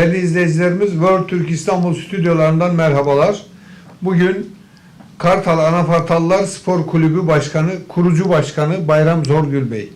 Değerli izleyicilerimiz World Türk İstanbul stüdyolarından merhabalar. Bugün Kartal Anafartallar Spor Kulübü Başkanı, kurucu başkanı Bayram Zorgül Bey.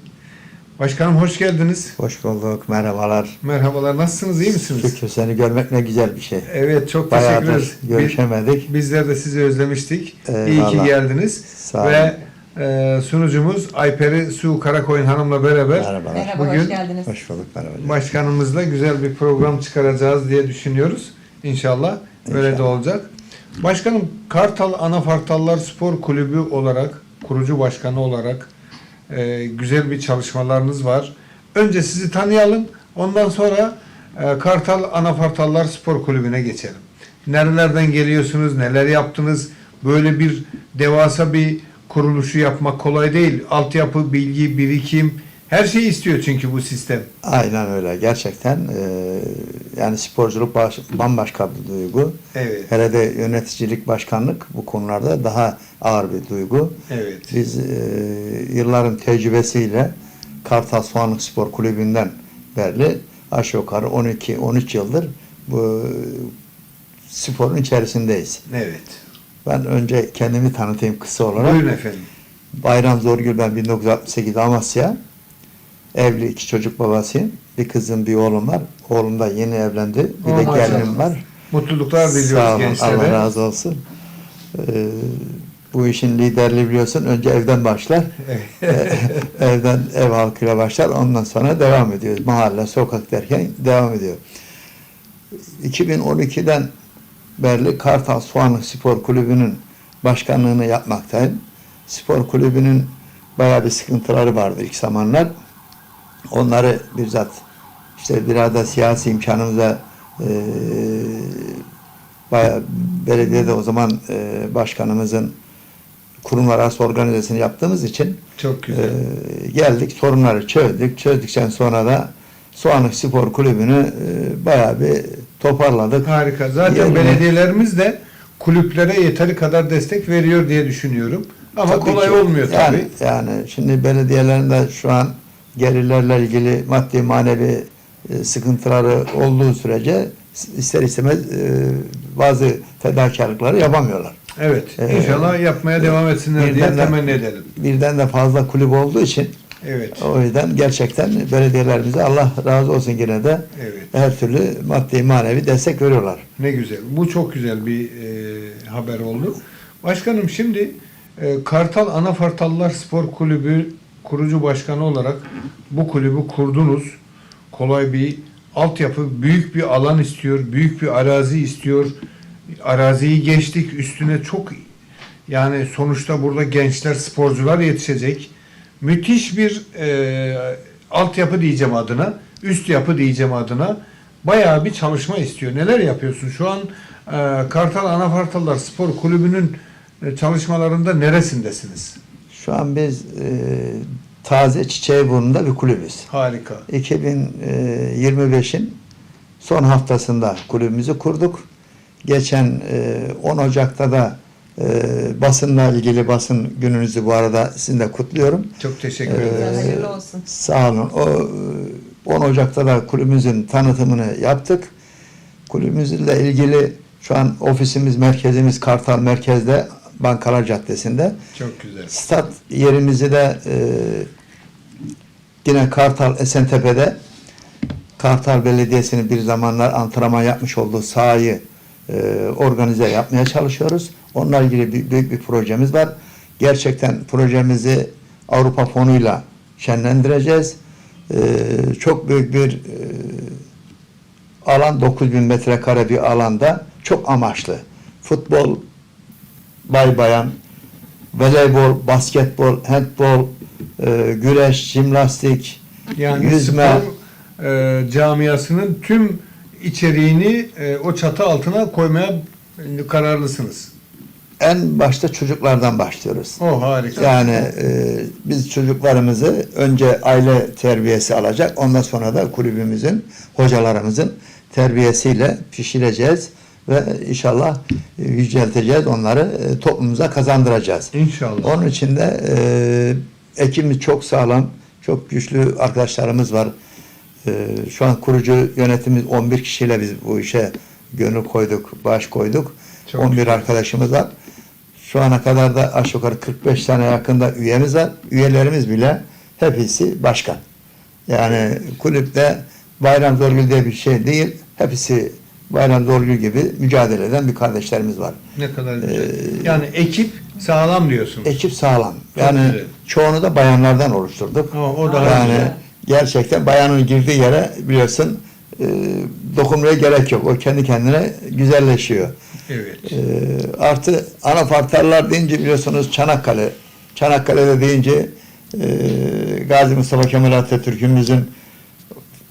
Başkanım hoş geldiniz. Hoş bulduk, merhabalar. Merhabalar, nasılsınız, iyi misiniz? Şükür seni görmek ne güzel bir şey. Evet, çok teşekkür Bayağıdır ederiz. Bi- görüşemedik. Bizler de sizi özlemiştik. Eyvallah. İyi ki geldiniz. Sağ olun. Ve e, sunucumuz Ayperi Su Karakoyun Hanım'la beraber Merhabalar. Merhaba, Bugün- hoş geldiniz. Hoş bulduk, merhaba. başkanımızla güzel bir program çıkaracağız diye düşünüyoruz. İnşallah öyle de İnşallah. olacak. Başkanım Kartal Anafartallar Spor Kulübü olarak, kurucu başkanı olarak e, güzel bir çalışmalarınız var. Önce sizi tanıyalım. Ondan sonra e, Kartal Anafartallar Spor Kulübü'ne geçelim. Nerelerden geliyorsunuz, neler yaptınız? Böyle bir devasa bir kuruluşu yapmak kolay değil. Altyapı, bilgi, birikim, her şeyi istiyor çünkü bu sistem. Aynen öyle. Gerçekten e, yani sporculuk baş- bambaşka bir duygu. Evet. Hele de yöneticilik, başkanlık bu konularda daha ağır bir duygu. Evet. Biz e, yılların tecrübesiyle Kartal Soğanlık Spor Kulübü'nden beri aşağı yukarı 12-13 yıldır bu sporun içerisindeyiz. Evet. Ben önce kendimi tanıtayım kısa olarak. Buyurun efendim. Bayram Zorgül ben 1968 Amasya. Evli iki çocuk babasıyım. Bir kızım bir oğlum var. Oğlum da yeni evlendi. Bir Oh, de gelinim var. Mutluluklar Sağ diliyoruz olun. gençlere. Allah razı olsun. Ee, bu işin liderliği biliyorsun önce evden başlar. evden ev halkıyla başlar. Ondan sonra devam ediyoruz. Mahalle, sokak derken devam ediyor. 2012'den beri Kartal Soğanlık Spor Kulübü'nün başkanlığını yapmaktayım. Spor kulübünün bayağı bir sıkıntıları vardı ilk zamanlar. Onları bizzat işte biraz da siyasi imkanımıza e, bayağı belediyede o zaman e, başkanımızın kurumlar arası organizasyonu yaptığımız için Çok güzel. ee, geldik sorunları çözdük. Çözdükten sonra da Soğanlık Spor Kulübü'nü e, bayağı bir toparladık. Harika. Zaten Yerine- belediyelerimiz de kulüplere yeteri kadar destek veriyor diye düşünüyorum. Ama Tabii kolay ki. olmuyor tabii. Yani, yani şimdi belediyelerin de şu an gelirlerle ilgili maddi manevi e, sıkıntıları olduğu sürece ister istemez e, bazı fedakarlıkları yapamıyorlar. Evet. Ee, İnşallah yapmaya devam etsinler diye temenni edelim. Birden de fazla kulüp olduğu için Evet. o yüzden gerçekten belediyelerimize Allah razı olsun yine de Evet. her türlü maddi manevi destek veriyorlar. Ne güzel. Bu çok güzel bir e, haber oldu. Başkanım şimdi e, Kartal Anafartallar Spor Kulübü kurucu başkanı olarak bu kulübü kurdunuz. Kolay bir altyapı, büyük bir alan istiyor, büyük bir arazi istiyor. Araziyi geçtik, üstüne çok yani sonuçta burada gençler, sporcular yetişecek. Müthiş bir e, altyapı diyeceğim adına, üst yapı diyeceğim adına bayağı bir çalışma istiyor. Neler yapıyorsun? Şu an e, Kartal Anafartallar Spor Kulübü'nün e, çalışmalarında neresindesiniz? Şu an biz e, taze çiçeği burnunda bir kulübüz. Harika. 2025'in son haftasında kulübümüzü kurduk. Geçen e, 10 Ocak'ta da e, basınla ilgili basın gününüzü bu arada sizin de kutluyorum. Çok teşekkür Ee, ederim. Hayırlı olsun. Sağ olun. O e, 10 Ocak'ta da kulübümüzün tanıtımını yaptık. Kulübümüzle ilgili şu an ofisimiz, merkezimiz Kartal Merkez'de Bankalar Caddesi'nde. Çok güzel. Stat yerimizi de e, yine Kartal Esentepe'de Kartal Belediyesi'nin bir zamanlar antrenman yapmış olduğu sahayı e, organize yapmaya çalışıyoruz. Onunla ilgili bir, büyük bir projemiz var. Gerçekten projemizi Avrupa fonuyla şenlendireceğiz. E, çok büyük bir e, alan 9000 metrekare bir alanda çok amaçlı. Futbol, bay bayan, voleybol, basketbol, handbol, e, güreş, jimnastik, Yani yüzme, spor e, camiasının tüm içeriğini e, o çatı altına koymaya kararlısınız. en başta çocuklardan başlıyoruz. O harika. Yani e, biz çocuklarımızı önce aile terbiyesi alacak, ondan sonra da kulübümüzün, hocalarımızın terbiyesiyle pişireceğiz ve inşallah e, yücelteceğiz, onları e, toplumumuza kazandıracağız. İnşallah. Onun için de e, ekibimiz çok sağlam, çok güçlü arkadaşlarımız var. Ee, şu an kurucu yönetimimiz 11 kişiyle biz bu işe gönül koyduk, baş koyduk. Çok 11 güzel. arkadaşımız var. Şu ana kadar da aşağı yukarı 45 tane yakında üyemiz var. Üyelerimiz bile hepsi başkan. Yani kulüpte bayram zorgül diye bir şey değil. Hepsi bayram zorgül gibi mücadele eden bir kardeşlerimiz var. Ne kadar güzel. Ee, yani ekip sağlam diyorsun. Ekip sağlam. Çok Yani güzel. çoğunu da bayanlardan oluşturduk. Ama o daha yani güzel. Gerçekten bayanın girdiği yere biliyorsun e, dokunmaya gerek yok. O kendi kendine güzelleşiyor. Evet. E, artı anafartarlar deyince biliyorsunuz Çanakkale. Çanakkale'de deyince e, Gazi Mustafa Kemal Atatürk'ümüzün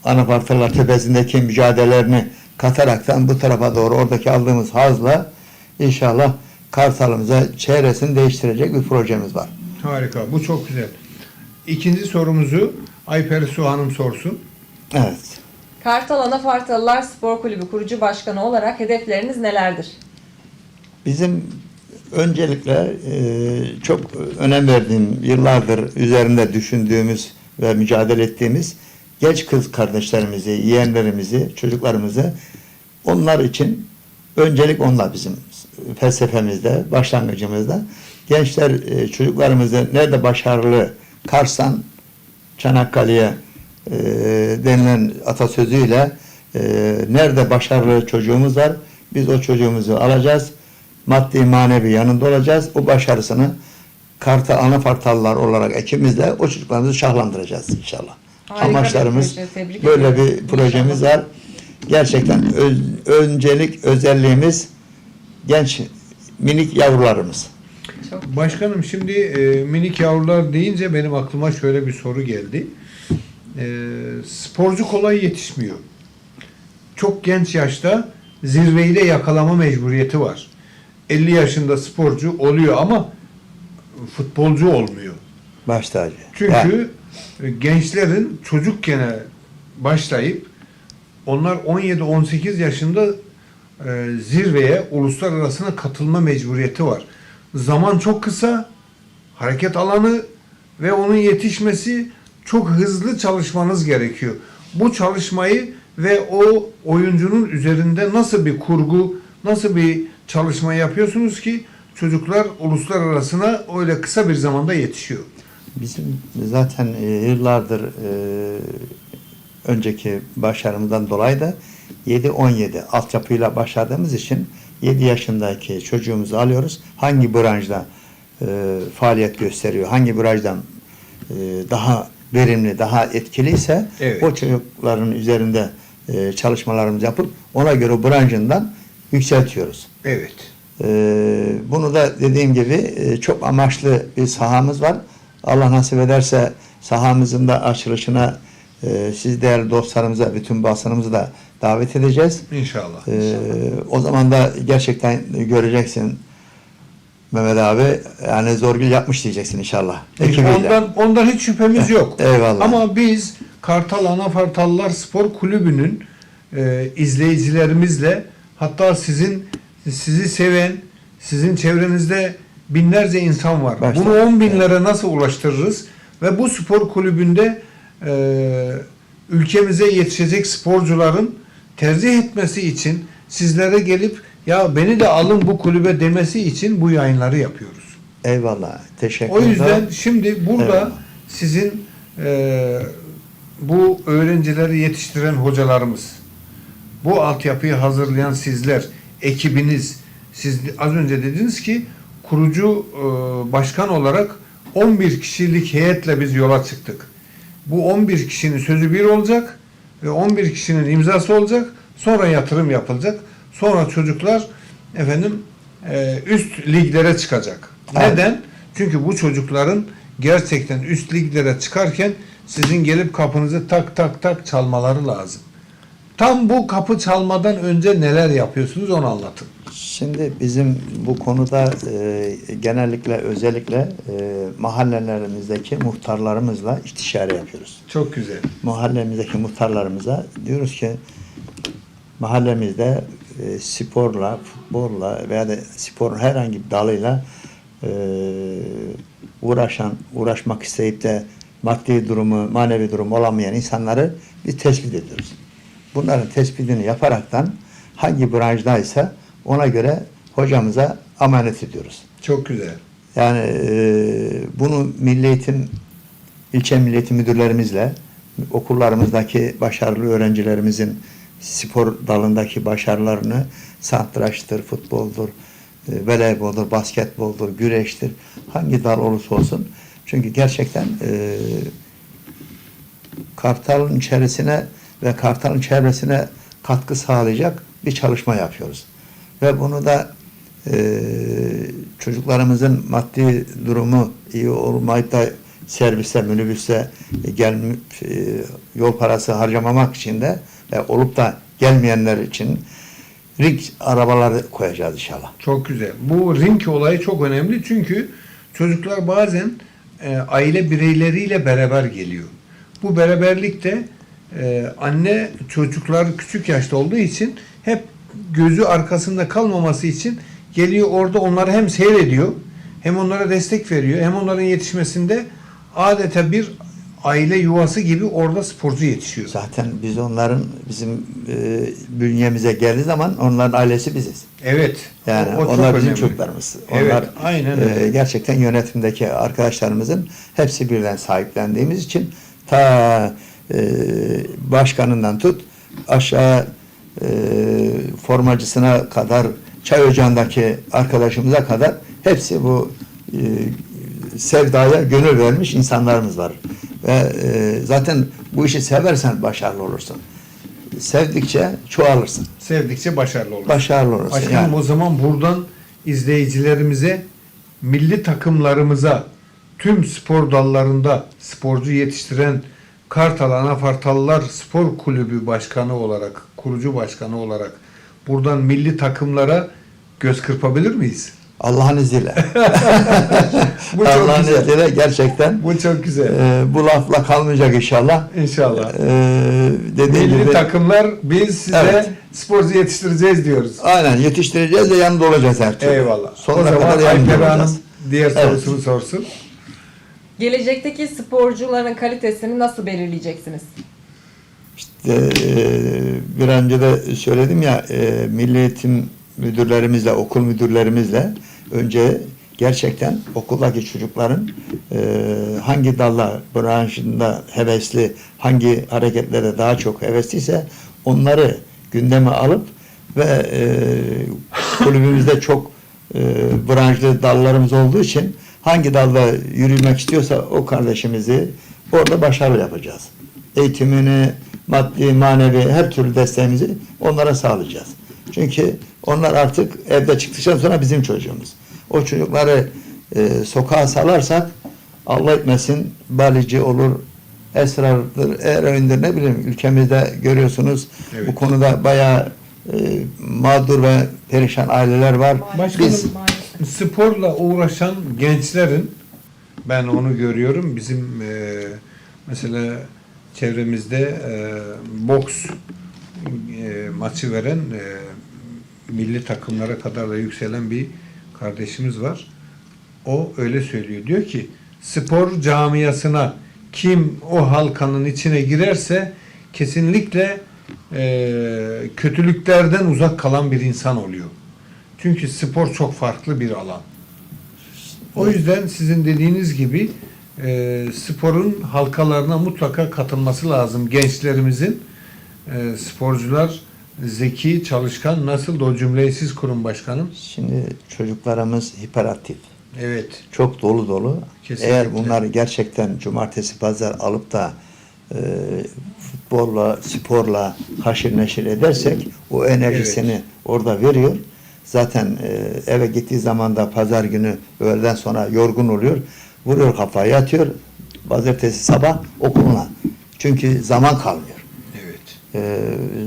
anafartarlar tepesindeki mücadelelerini kataraktan bu tarafa doğru oradaki aldığımız hazla inşallah Kartal'ımıza çevresini değiştirecek bir projemiz var. Harika. Bu çok güzel. İkinci sorumuzu Ayper Su Hanım sorsun. Evet. Kartal Anafartalılar Spor Kulübü kurucu başkanı olarak hedefleriniz nelerdir? Bizim öncelikle e, çok önem verdiğim, yıllardır üzerinde düşündüğümüz ve mücadele ettiğimiz genç kız kardeşlerimizi, yeğenlerimizi, çocuklarımızı onlar için öncelik onlar bizim felsefemizde, başlangıcımızda. Gençler, e, çocuklarımızı nerede başarılı Kars'tan Çanakkale'ye e, denilen atasözüyle e, nerede başarılı çocuğumuz var biz o çocuğumuzu alacağız. Maddi manevi yanında olacağız. O başarısını Kartal Anafartallar olarak ekibimizle o çocuklarımızı şahlandıracağız inşallah. Harika bir Amaçlarımız tebrik böyle bir projemiz İnşallah. var. Gerçekten öz- öncelik özelliğimiz genç minik yavrularımız. Çok Başkanım şimdi e, minik yavrular deyince benim aklıma şöyle bir soru geldi. E, sporcu kolay yetişmiyor. Çok genç yaşta zirveyi de yakalama mecburiyeti var. 50 yaşında sporcu oluyor ama futbolcu olmuyor. Baş tacı. Çünkü e, gençlerin çocukken başlayıp onlar 17-18 yaşında e, zirveye uluslararasına katılma mecburiyeti var. Zaman çok kısa, hareket alanı ve onun yetişmesi çok hızlı çalışmanız gerekiyor. Bu çalışmayı ve o oyuncunun üzerinde nasıl bir kurgu, nasıl bir çalışma yapıyorsunuz ki çocuklar uluslararasına öyle kısa bir zamanda yetişiyor. Bizim zaten e, yıllardır e, önceki başarımızdan dolayı da 7-17 altyapıyla başladığımız için 7 yaşındaki çocuğumuzu alıyoruz. Hangi branşta e, faaliyet gösteriyor, hangi branştan e, daha verimli, daha etkiliyse Evet. o çocukların üzerinde e, çalışmalarımızı yapıp ona göre branşından yükseltiyoruz. Evet. Ee, bunu da dediğim gibi e, çok amaçlı bir sahamız var. Allah nasip ederse sahamızın da açılışına e, siz değerli dostlarımıza, bütün basınımızı da davet edeceğiz. İnşallah. Ee, o zaman da gerçekten göreceksin Mehmet abi yani zorgül yapmış diyeceksin inşallah. Ekibiyle. Ondan ondan hiç şüphemiz yok. Eyvallah. Ama biz Kartal Anafartallar Spor Kulübü'nün e, izleyicilerimizle hatta sizin sizi seven sizin çevrenizde binlerce insan var. Başta. Bunu 10 binlere nasıl ulaştırırız? Ve bu spor kulübünde e, ülkemize yetişecek sporcuların tercih etmesi için sizlere gelip ya beni de alın bu kulübe demesi için bu yayınları yapıyoruz. Eyvallah. Teşekkür O ederim. yüzden şimdi burada Eyvallah. sizin e, bu öğrencileri yetiştiren hocalarımız, bu altyapıyı hazırlayan sizler, ekibiniz, siz az önce dediniz ki kurucu e, başkan olarak 11 kişilik heyetle biz yola çıktık. Bu 11 kişinin sözü bir olacak 11 kişinin imzası olacak. Sonra yatırım yapılacak. Sonra çocuklar efendim e, üst liglere çıkacak. Evet. Neden? Çünkü bu çocukların gerçekten üst liglere çıkarken sizin gelip kapınızı tak tak tak çalmaları lazım. Tam bu kapı çalmadan önce neler yapıyorsunuz onu anlatın. Şimdi bizim bu konuda e, genellikle özellikle e, mahallelerimizdeki muhtarlarımızla istişare yapıyoruz. Çok güzel. Mahallemizdeki muhtarlarımıza diyoruz ki mahallemizde e, sporla, futbolla veya da sporun herhangi bir dalıyla e, uğraşan, uğraşmak isteyip de maddi durumu, manevi durumu olamayan insanları biz tespit ediyoruz. Bunların tespitini yaparaktan hangi branşdaysa ona göre hocamıza emanet ediyoruz. Çok güzel. Yani e, bunu Milli Eğitim ilçe Milli Eğitim müdürlerimizle okullarımızdaki başarılı öğrencilerimizin spor dalındaki başarılarını satrançtır, futboldur, e, voleyboldur, basketboldur, güreştir. Hangi dal olursa olsun. Çünkü gerçekten e, Kartal'ın içerisine ve Kartal'ın çevresine katkı sağlayacak bir çalışma yapıyoruz. Ve bunu da e, çocuklarımızın maddi durumu iyi olmayıp da servise, minibüse gel e, yol parası harcamamak için de ve olup da gelmeyenler için ring arabaları koyacağız inşallah. Çok güzel. Bu ring olayı çok önemli çünkü çocuklar bazen e, aile bireyleriyle beraber geliyor. Bu beraberlikte e, anne çocuklar küçük yaşta olduğu için hep gözü arkasında kalmaması için geliyor orada onları hem seyrediyor hem onlara destek veriyor hem onların yetişmesinde adeta bir aile yuvası gibi orada sporcu yetişiyor. Zaten biz onların bizim e, bünyemize geldiği zaman onların ailesi biziz. Evet. Yani o- o çok onlar bizim önemli. çocuklarımız. Evet, Onlar aynen e, öyle. gerçekten yönetimdeki arkadaşlarımızın hepsi birden sahiplendiğimiz için ta e, başkanından tut aşağı e, formacısına kadar çay ocağındaki arkadaşımıza kadar hepsi bu e, sevdaya gönül vermiş insanlarımız var. Ve e, zaten bu işi seversen başarılı olursun. Sevdikçe çoğalırsın. Sevdikçe başarılı olur. Başarılı olursun. Başkanım yani. o zaman buradan izleyicilerimize, milli takımlarımıza, tüm spor dallarında sporcu yetiştiren Kartal Anafartalılar Spor Kulübü Başkanı olarak, kurucu başkanı olarak buradan milli takımlara göz kırpabilir miyiz? Allah'ın izniyle. Bu çok Allah'ın güzel. izniyle gerçekten Bu çok güzel. e, bu lafla kalmayacak inşallah. İnşallah. E, dediğim Milli gibi takımlar biz size Evet. sporcu yetiştireceğiz diyoruz. aynen yetiştireceğiz de yanında olacağız her türlü. Eyvallah. Sonuna o zaman kadar yanında olacağız. Hanım diğer Evet. sorusunu sorsun. Gelecekteki sporcuların kalitesini nasıl belirleyeceksiniz? İşte, e, bir önce de söyledim ya e, milli eğitim müdürlerimizle, okul müdürlerimizle önce gerçekten okuldaki çocukların e, hangi dalla branşında hevesli, hangi hareketlere daha çok hevesliyse onları gündeme alıp ve kulübümüzde çok e, branşlı dallarımız olduğu için hangi dalda yürümek istiyorsa o kardeşimizi orada başarılı yapacağız. Eğitimini, maddi, manevi her türlü desteğimizi onlara sağlayacağız. Çünkü onlar artık evde çıktıktan sonra bizim çocuğumuz. O çocukları e, sokağa salarsak Allah etmesin balici olur, esrardır, eroindir ne bileyim ülkemizde görüyorsunuz Evet. bu konuda bayağı e, mağdur ve perişan aileler var. Başkanım, Biz Maalesef. Sporla uğraşan gençlerin ben onu görüyorum. Bizim e, mesela çevremizde e, boks e, maçı veren e, milli takımlara kadar da yükselen bir kardeşimiz var. O öyle söylüyor. Diyor ki spor camiasına kim o halkanın içine girerse kesinlikle e, kötülüklerden uzak kalan bir insan oluyor. Çünkü spor çok farklı bir alan. O yüzden sizin dediğiniz gibi e, sporun halkalarına mutlaka katılması lazım. Gençlerimizin e, sporcular zeki, çalışkan. Nasıl da o cümleyi siz kurun başkanım. şimdi çocuklarımız hiperaktif. Evet. çok dolu dolu. Kesinlikle. Eğer bunları gerçekten cumartesi pazar alıp da e, futbolla, sporla haşır neşir edersek o enerjisini orada veriyor. Zaten e, eve gittiği zaman da pazar günü öğleden sonra yorgun oluyor. Vuruyor kafayı yatıyor. Pazartesi sabah okuluna. Çünkü zaman kalmıyor Evet. e,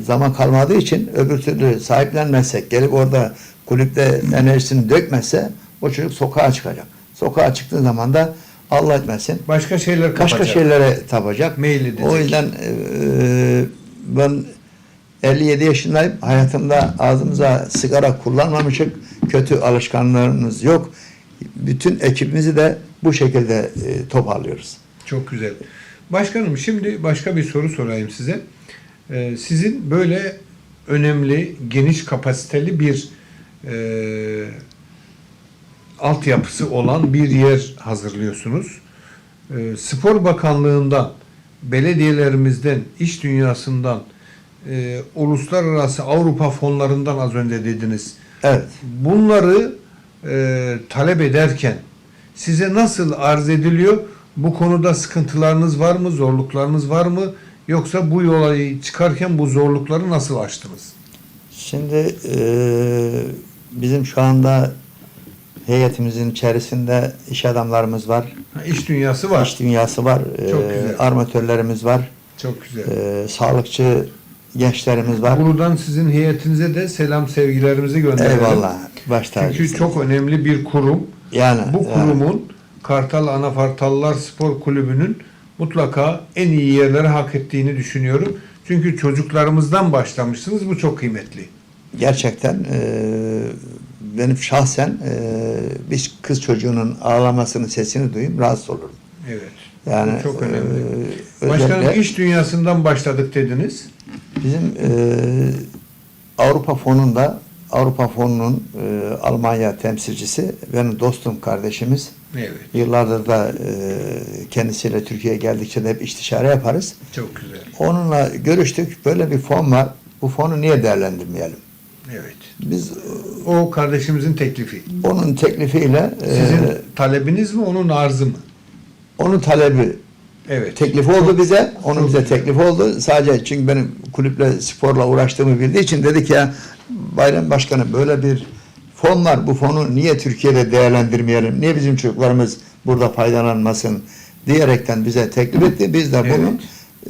zaman kalmadığı için öbür türlü sahiplenmezsek, gelip orada kulüpte enerjisini dökmezse o çocuk sokağa çıkacak. Sokağa çıktığı zaman da Allah etmesin Başka şeyler kapacak. başka şeylere tapacak. Meyil edecek. O yüzden e, ben 57 yaşındayım. Hayatımda ağzımıza sigara kullanmamışık. Kötü alışkanlığımız yok. Bütün ekibimizi de bu şekilde e, toparlıyoruz. Çok güzel. Başkanım şimdi başka bir soru sorayım size. Ee, sizin böyle önemli, geniş kapasiteli bir e, altyapısı olan bir yer hazırlıyorsunuz. Ee, Spor Bakanlığı'ndan, belediyelerimizden, iş dünyasından, e, uluslararası Avrupa fonlarından az önce dediniz. Evet. Bunları e, talep ederken size nasıl arz ediliyor? Bu konuda sıkıntılarınız var mı? Zorluklarınız var mı? Yoksa bu yola çıkarken bu zorlukları nasıl aştınız? Şimdi e, bizim şu anda heyetimizin içerisinde iş adamlarımız var. Ha, İş dünyası var. İş dünyası var. e, Çok güzel. armatörlerimiz var. Çok güzel. e, sağlıkçı gençlerimiz var. Buradan sizin heyetinize de selam sevgilerimizi gönderelim. Eyvallah. Baş Çünkü çok önemli bir kurum. yani Bu yani, kurumun Kartal Anafartallar Spor Kulübü'nün mutlaka en iyi yerleri hak ettiğini düşünüyorum. Çünkü çocuklarımızdan başlamışsınız. Bu çok kıymetli. gerçekten e, benim şahsen e, bir kız çocuğunun ağlamasının sesini duyayım rahatsız olurum. Evet. Yani Bu çok önemli. e, Başkanım iş dünyasından başladık dediniz. bizim e, Avrupa fonunda Avrupa fonunun e, Almanya temsilcisi benim dostum kardeşimiz. Evet. Yıllardır da e, kendisiyle Türkiye'ye geldikçe de hep istişare yaparız. Çok güzel. Onunla görüştük. Böyle bir fon var. Bu fonu niye değerlendirmeyelim? Evet. Biz O kardeşimizin teklifi. onun teklifiyle e, Sizin talebiniz mi, onun arzı mı? Onun talebi Evet. teklif oldu bize. Onun çok bize güzel. teklif oldu. Sadece çünkü benim kulüple sporla uğraştığımı bildiği için dedik ya Bayram Başkanı böyle bir fon var. Bu fonu niye Türkiye'de değerlendirmeyelim? Niye bizim çocuklarımız burada faydalanmasın diyerekten bize teklif etti. Biz de bunun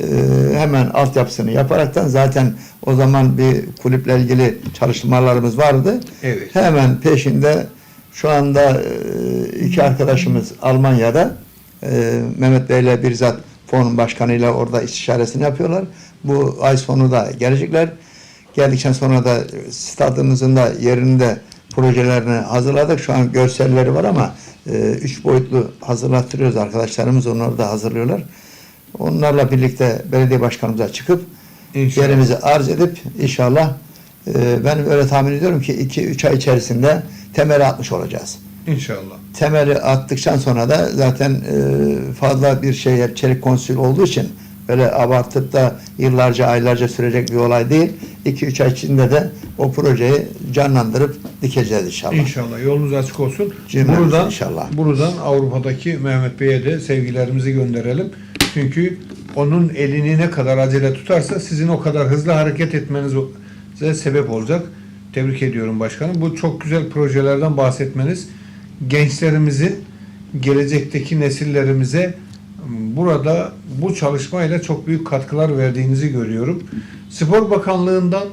e, hemen altyapısını yaparaktan zaten o zaman bir kulüple ilgili çalışmalarımız vardı. Evet. Hemen peşinde şu anda e, iki arkadaşımız Almanya'da e, Mehmet Bey'le bizzat fonun başkanıyla orada istişaresini yapıyorlar. Bu ay sonu da gelecekler. Geldikten sonra da stadımızın da yerinde projelerini hazırladık. Şu an görselleri var ama e, üç boyutlu hazırlattırıyoruz arkadaşlarımız. Onları da hazırlıyorlar. Onlarla birlikte belediye başkanımıza çıkıp İnşallah. yerimizi arz edip inşallah e, ben öyle tahmin ediyorum ki 2-3 ay içerisinde temeli atmış olacağız. İnşallah. Temeli attıktan sonra da zaten e, fazla bir şey çelik konsül olduğu için böyle abartıp da yıllarca aylarca sürecek bir olay değil. 2-3 ay içinde de o projeyi canlandırıp dikeceğiz inşallah. İnşallah. Yolunuz açık olsun. Cümlemiz buradan, inşallah. Buradan Avrupa'daki Mehmet Bey'e de sevgilerimizi gönderelim. Çünkü onun elini ne kadar acele tutarsa sizin o kadar hızlı hareket etmenize sebep olacak. Tebrik ediyorum başkanım. Bu çok güzel projelerden bahsetmeniz gençlerimizin gelecekteki nesillerimize burada bu çalışmayla çok büyük katkılar verdiğinizi görüyorum. Spor Bakanlığı'ndan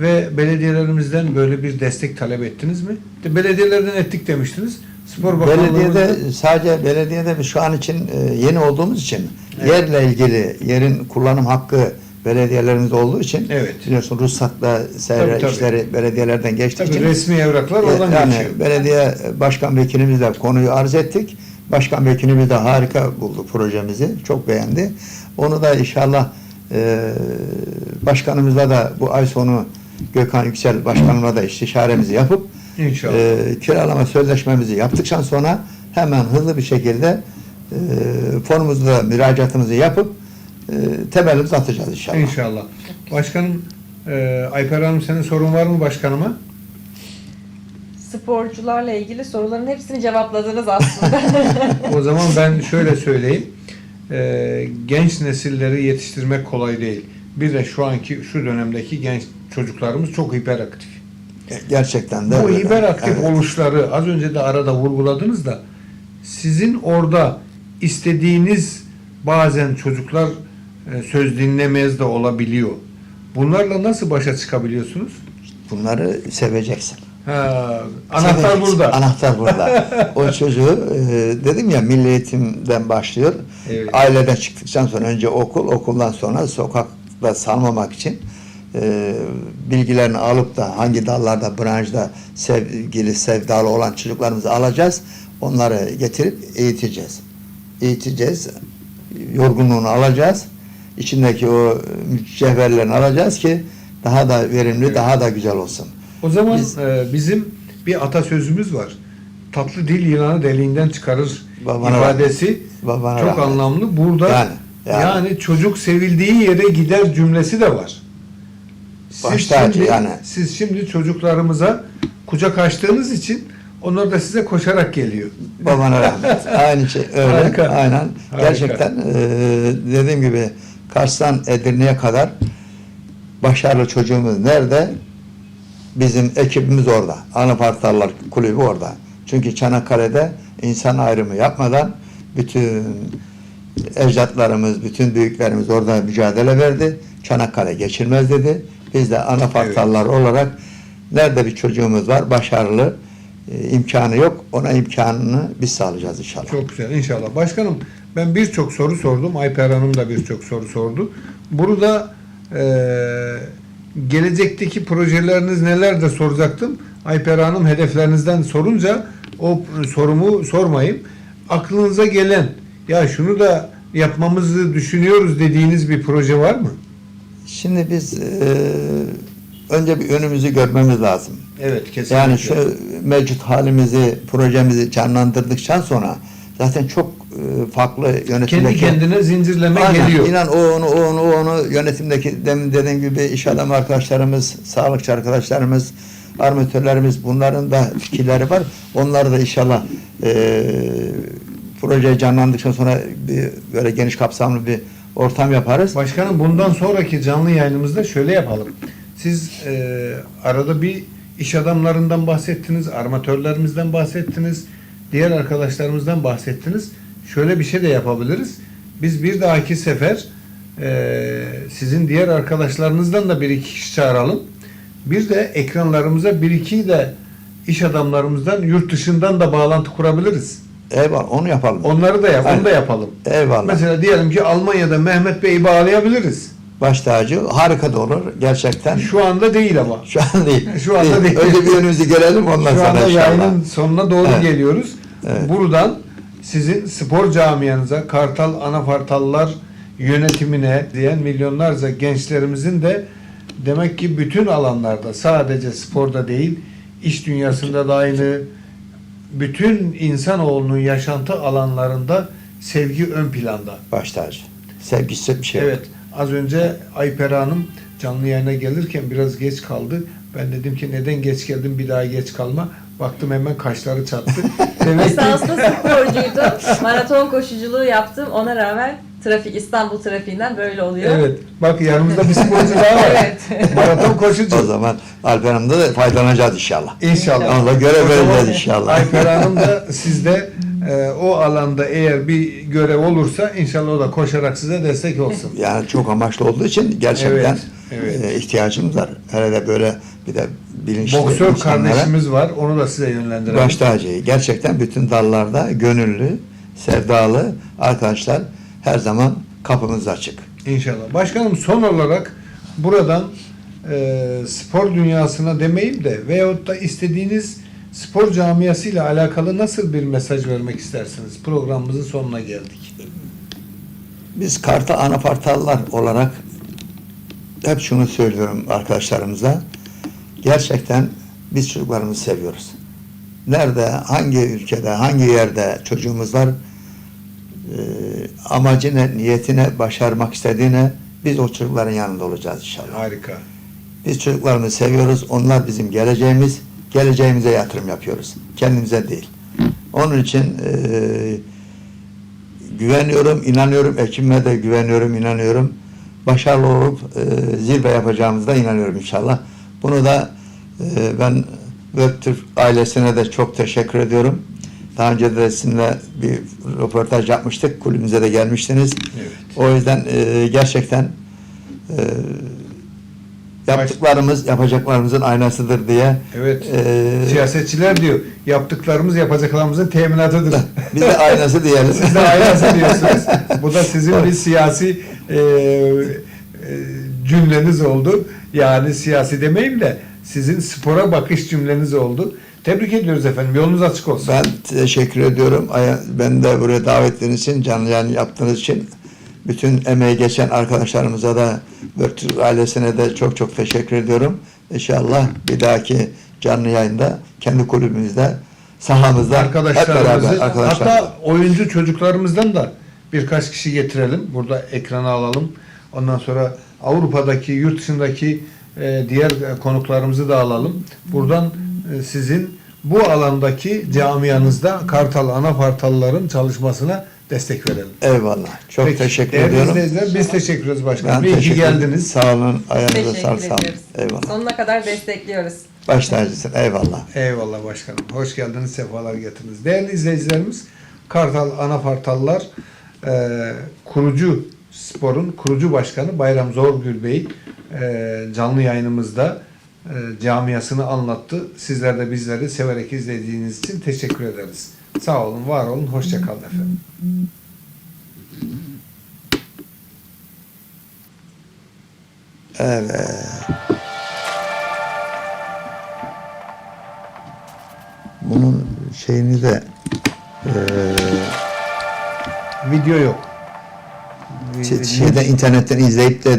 ve belediyelerimizden böyle bir destek talep ettiniz mi? De Belediyelerden ettik demiştiniz. Spor Belediyede sadece belediyede şu an için e, yeni olduğumuz için Evet. yerle ilgili yerin kullanım hakkı belediyelerimizde olduğu için Evet. biliyorsun ruhsatla Tabii, tabii. işleri belediyelerden geçtiği Tabii için resmi evraklar e, oradan yani geçiyor. belediye başkan vekilimizle konuyu arz ettik. Başkan vekilimiz de harika buldu projemizi. Çok beğendi. Onu da inşallah e, başkanımızla da bu ay sonu Gökhan Yüksel başkanımla da istişaremizi yapıp İnşallah. e, kiralama sözleşmemizi yaptıktan sonra hemen hızlı bir şekilde e, fonumuzda müracaatımızı yapıp e, temelimizi atacağız inşallah. İnşallah. Başkanım e, Ayper Hanım senin sorun var mı başkanıma? Sporcularla ilgili soruların hepsini cevapladınız aslında. O zaman ben şöyle söyleyeyim. Ee, genç nesilleri yetiştirmek kolay değil. Bir de şu anki şu dönemdeki genç çocuklarımız çok hiperaktif. Gerçekten de Bu öyle. hiperaktif Evet. oluşları az önce de arada vurguladınız da sizin orada istediğiniz bazen çocuklar e, söz dinlemez de olabiliyor. Bunlarla nasıl başa çıkabiliyorsunuz? Bunları seveceksin. Ha, anahtar Seveceksin. burada. Anahtar burada. o çocuğu e, dedim ya milli eğitimden başlıyor. Evet. Aileden çıktıktan sonra önce okul, okuldan sonra sokakta salmamak için e, bilgilerini alıp da hangi dallarda, branşta sevgili, sevdalı olan çocuklarımızı alacağız. Onları getirip eğiteceğiz. Eğiteceğiz. yorgunluğunu alacağız. İçindeki o mücevherlerini alacağız ki daha da verimli, Evet. daha da güzel olsun. O zaman Biz- e, bizim bir atasözümüz var. Tatlı dil yılanı deliğinden çıkarır Babana ifadesi Babana çok rahmet. anlamlı. Burada yani, Yani, yani. çocuk sevildiği yere gider cümlesi de var. Siz Baş tacı şimdi, yani. siz şimdi çocuklarımıza kucak açtığınız için onlar da size koşarak geliyor. Babana rahmet. Aynı şey öyle. Harika. Aynen. Harika. Gerçekten e, dediğim gibi Kars'tan Edirne'ye kadar başarılı çocuğumuz nerede? Bizim ekibimiz orada. Anapartallar kulübü orada. Çünkü Çanakkale'de insan ayrımı yapmadan bütün ecdatlarımız, bütün büyüklerimiz orada mücadele verdi. Çanakkale geçilmez dedi. Biz de anapartallar olarak nerede bir çocuğumuz var başarılı e, imkanı yok. Ona imkanını biz sağlayacağız inşallah. Çok güzel inşallah. Başkanım ben birçok soru sordum. Ayper Hanım da birçok soru sordu. Burada e, gelecekteki projeleriniz neler de soracaktım. Ayper Hanım hedeflerinizden sorunca o sorumu sormayayım. Aklınıza gelen ya şunu da yapmamızı düşünüyoruz dediğiniz bir proje var mı? Şimdi biz e, önce bir önümüzü görmemiz lazım. Evet kesinlikle. Yani şu mevcut halimizi, projemizi canlandırdıktan sonra zaten çok e, farklı kendi yönetimdeki kendine zincirleme Aynen. geliyor. İnan o onu, o onu, o onu yönetimdeki demin dediğim gibi iş adamı arkadaşlarımız, sağlıkçı arkadaşlarımız, armatörlerimiz bunların da fikirleri var. Onları da inşallah e, proje canlandıktan sonra bir, böyle geniş kapsamlı bir ortam yaparız. Başkanım bundan sonraki canlı yayınımızda şöyle yapalım. Siz e, arada bir iş adamlarından bahsettiniz, armatörlerimizden bahsettiniz, diğer arkadaşlarımızdan bahsettiniz. Şöyle bir şey de yapabiliriz. Biz bir dahaki sefer e, sizin diğer arkadaşlarınızdan da bir iki kişi çağıralım. Bir de ekranlarımıza bir iki de iş adamlarımızdan yurt dışından da bağlantı kurabiliriz. Eyvallah onu yapalım. Onları da yap, onu da Aynen. yapalım. Eyvallah. Mesela diyelim ki Almanya'da Mehmet Bey'i bağlayabiliriz. Baş tacı harika da olur gerçekten. Şu anda değil ama. Şu an değil. Şu anda değil. Önce bir önümüzü görelim ondan Şu sonra anda inşallah. yayının sonuna doğru Evet. geliyoruz. Evet. Buradan sizin spor camianıza, Kartal Anafartallar yönetimine diyen milyonlarca gençlerimizin de demek ki bütün alanlarda sadece sporda değil, iş dünyasında da aynı, bütün insanoğlunun yaşantı alanlarında sevgi ön planda. Baş tacı. Sevgisi bir şey yok. Az önce Ayper Hanım canlı yayına gelirken biraz geç kaldı. Ben dedim ki neden geç geldin bir daha geç kalma. Baktım hemen kaşları çattı. Demek ki Lisanslı sporcuydum. Maraton koşuculuğu yaptım. Ona rağmen trafik İstanbul trafiğinden böyle oluyor. evet. Bak yanımızda bir sporcu daha var. Evet. Maraton koşucu. O zaman Alper Hanım'da da faydalanacağız inşallah. İnşallah. Onunla görev vereceğiz inşallah. Ayper Hanım da sizde e, o alanda eğer bir görev olursa inşallah o da koşarak size destek olsun. Yani çok amaçlı olduğu için gerçekten Evet, evet. e, ihtiyacımız var. Hele de böyle bir de bilinçli Boksör insanlara kardeşimiz var. Onu da size yönlendirelim. baş tacı. Gerçekten bütün dallarda gönüllü, sevdalı arkadaşlar her zaman kapımız açık. İnşallah. Başkanım son olarak buradan e, spor dünyasına demeyeyim de veyahut da istediğiniz spor camiasıyla alakalı nasıl bir mesaj vermek istersiniz? Programımızın sonuna geldik. Biz Kartal Anapartallar olarak hep şunu söylüyorum arkadaşlarımıza. Gerçekten biz çocuklarımızı seviyoruz. Nerede, hangi ülkede, hangi yerde çocuğumuz var, e, amacına, niyetine, başarmak istediğine biz o çocukların yanında olacağız inşallah. Harika. Biz çocuklarımızı seviyoruz. Onlar bizim geleceğimiz. Geleceğimize yatırım yapıyoruz. Kendimize değil. Onun için e, güveniyorum, inanıyorum. Ekibime de güveniyorum, inanıyorum. Başarılı olup e, zirve yapacağımıza inanıyorum inşallah. Bunu da e, ben Webtürk ailesine de çok teşekkür ediyorum. Daha önce de sizinle bir röportaj yapmıştık. Kulübümüze de gelmiştiniz. Evet. O yüzden e, gerçekten e, yaptıklarımız yapacaklarımızın aynasıdır diye Evet. e, Siyasetçiler diyor yaptıklarımız yapacaklarımızın teminatıdır. biz de aynası diyelim. Siz de aynası diyorsunuz. Bu da sizin bir siyasi e, e, cümleniz oldu. Yani siyasi demeyeyim de sizin spora bakış cümleniz oldu. Tebrik ediyoruz efendim. Yolunuz açık olsun. Ben teşekkür ediyorum. Ben de buraya davetleriniz için, canlı yayın yaptığınız için bütün emeği geçen arkadaşlarımıza da Virtüz ailesine de çok çok teşekkür ediyorum. İnşallah bir dahaki canlı yayında kendi kulübümüzde sahamızda hep beraber arkadaşlarımızı arkadaşlar. hatta oyuncu çocuklarımızdan da birkaç kişi getirelim. Burada ekrana alalım. Ondan sonra Avrupa'daki, yurt dışındaki e, diğer konuklarımızı da alalım. Buradan e, sizin bu alandaki camianızda Kartal Anafartalların çalışmasına destek verelim. Eyvallah. Çok Peki, teşekkür değerli ediyorum. izleyiciler, biz teşekkür ederiz başkanım. Ben İyi ki teşekkür geldiniz. Sağ olun. Ayağınıza Teşekkür sağlık. Sağ olun. Eyvallah. Sonuna kadar destekliyoruz. Baş tacısın. Eyvallah. Eyvallah başkanım. Hoş geldiniz, sefalar getirdiniz. Değerli izleyicilerimiz, Kartal Anafartallar e, kurucu sporun kurucu başkanı Bayram Zorgül Bey e, canlı yayınımızda e, camiasını anlattı. Sizler de bizleri severek izlediğiniz için teşekkür ederiz. Sağ olun, var olun, hoşça kalın efendim. Evet. Bunun şeyini de eee Video yok. şeyden internetten izleyip de